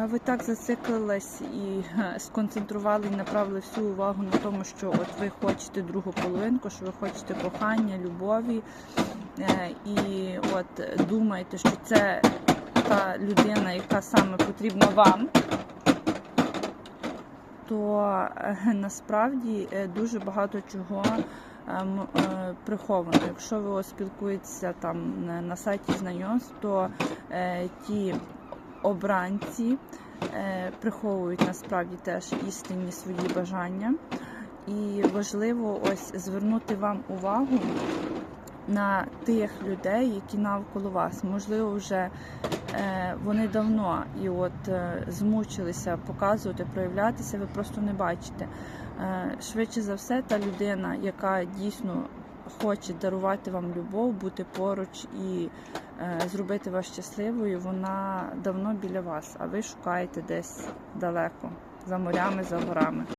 Ви так зациклились і сконцентрували і направили всю увагу на тому, що от ви хочете другу половинку, що ви хочете кохання, любові, е, і от думаєте, що це та людина, яка саме потрібна вам. То е, насправді е, дуже багато чого приховано. Якщо ви спілкуєтеся там на- сайті знайомств, то ті обранці е, приховують насправді теж істинні свої бажання. І важливо ось звернути вам увагу на тих людей, які навколо вас. Можливо, вже е, вони давно і от е, змучилися показувати, проявлятися, ви просто не бачите. Швидше за все, та людина, яка дійсно хоче дарувати вам любов, бути поруч і е, зробити вас щасливою, вона давно біля вас, а ви шукаєте десь далеко, за морями, за горами.